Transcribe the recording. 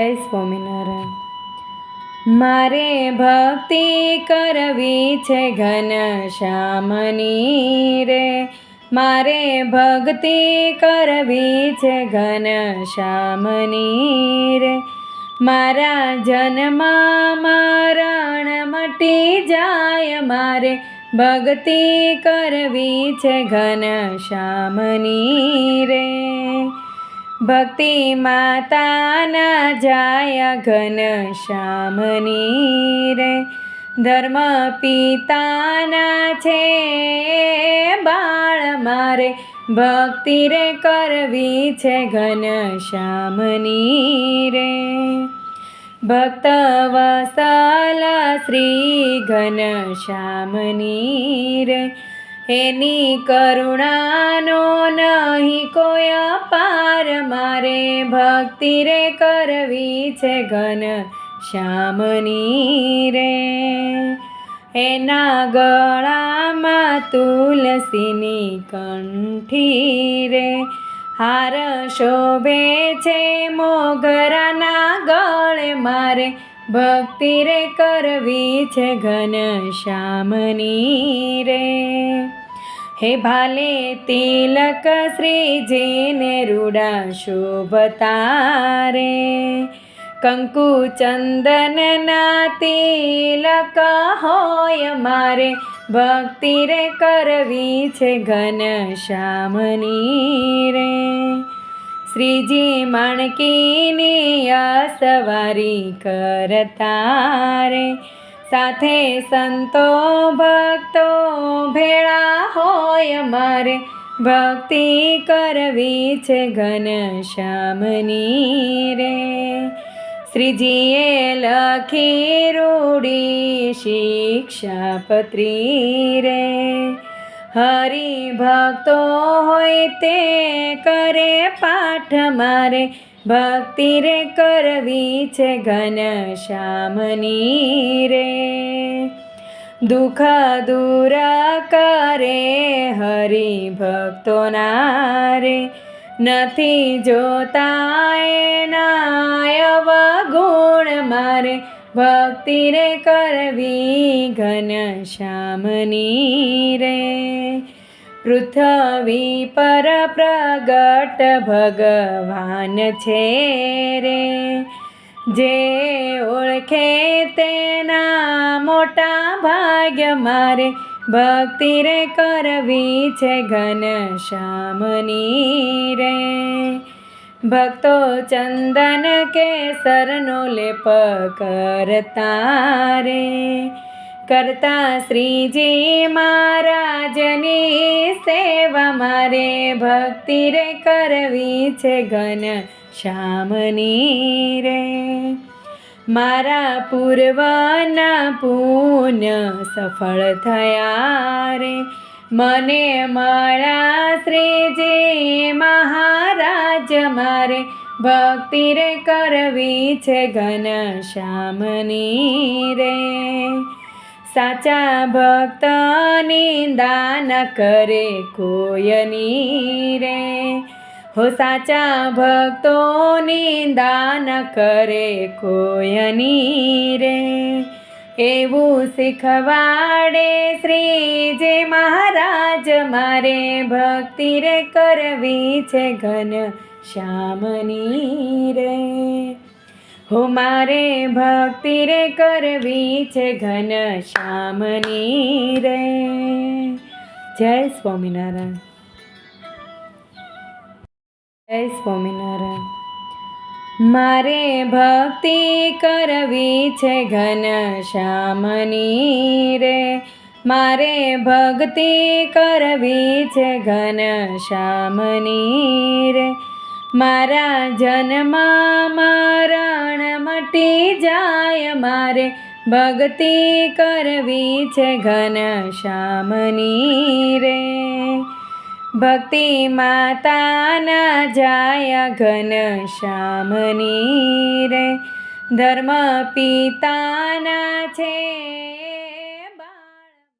જય સ્વામિનારાયણ. મારે ભક્તિ કરવી છે ઘન શ્યામની રે. મારે ભક્તિ કરવી છે ઘન શ્યામની રે. મારા જન્મા મારણ મટી જાય, મારે ભક્તિ કરવી છે ઘન શ્યામની રે. ભક્તિ માતાના જાય ઘન શ્યામની રે. ધર્મ પિતાના છે બાળ મારે. ભક્તિ રે કરવી છે ઘન શ્યામની રે. ભક્ત વસલ શ્રી ઘન શ્યામની રે. એની કરુણાનો મારે ભક્તિ રે કરવી છે ઘન શ્યામની રે. એના ગળામાં તુલસીની કંઠી રે. હાર શોભે છે મોગરાના ગળે મારે ભક્તિ રે કરવી છે ઘન શ્યામની રે. હે ભાલે તિલક શ્રીજીને રૂડા શોભતા રે કંકુ ચંદનના તિલક હોય મારે, ભક્તિ રે કરવી છે ઘન શ્યામની રે. શ્રીજી માણકીની અસવારી કરતા રે. સાથે સંતો ભક્તો ભેળા હોય મારે ભક્તિ કરવી છે ઘન શ્યામની રે. શ્રીજીએ લખી રૂડી શિક્ષાપત્રી રે. હરિભક્તો હોય તે કરે પાઠ મારે. ભક્તિ રે કરવી છે ઘન શ્યામની રે. દુઃખ દૂર કરે હરિ હરિભક્તોના રે. નથી જોતા એના ગુણ મારે. ભક્તિ રે કરવી ઘન શ્યામની રે. પૃથ્વી પર પ્રગટ ભગવાન છે રે. જે ઓળખે તેના મોટા ભાગ્ય મારે, ભક્તિ રે કરવી છે ઘન શ્યામની રે. ભક્તો ચંદન કેસરનો લેપ કરતા રે. કરતા શ્રીજી મહારાજની સેવા મારે ભક્તિ રે કરવી છે ઘન શ્યામની રે. મારા પૂર્વના પુણ્ય સફળ થયા રે. મને મળ્યા શ્રીજી મહારાજ મારે ભક્તિ રે કરવી છે ઘન શ્યામની રે. સાચા ભક્તની દાન કરે કોયની રે. હો સાચા ભક્તોની દાન કરે કોયની રે. એવું શીખવાડે શ્રીજી મહારાજ, મારે ભક્તિ રે કરવી છે ઘન શ્યામની રે. હો મારે ભક્તિ રે કરવી છે ઘન શ્યામની રે. જય સ્વામિનારાયણ. જય સ્વામિનારાયણ. મારે ભક્તિ કરવી છે ઘન શ્યામની રે. મારે ભક્તિ કરવી છે ઘન શ્યામની રે. મારા જન્મમાં મરણ મટી જાય, મારે ભક્તિ કરવી છે ઘન શ્યામની રે. ભક્તિ માતાના જાય ઘન શ્યામની રે. ધર્મ પિતાના છે.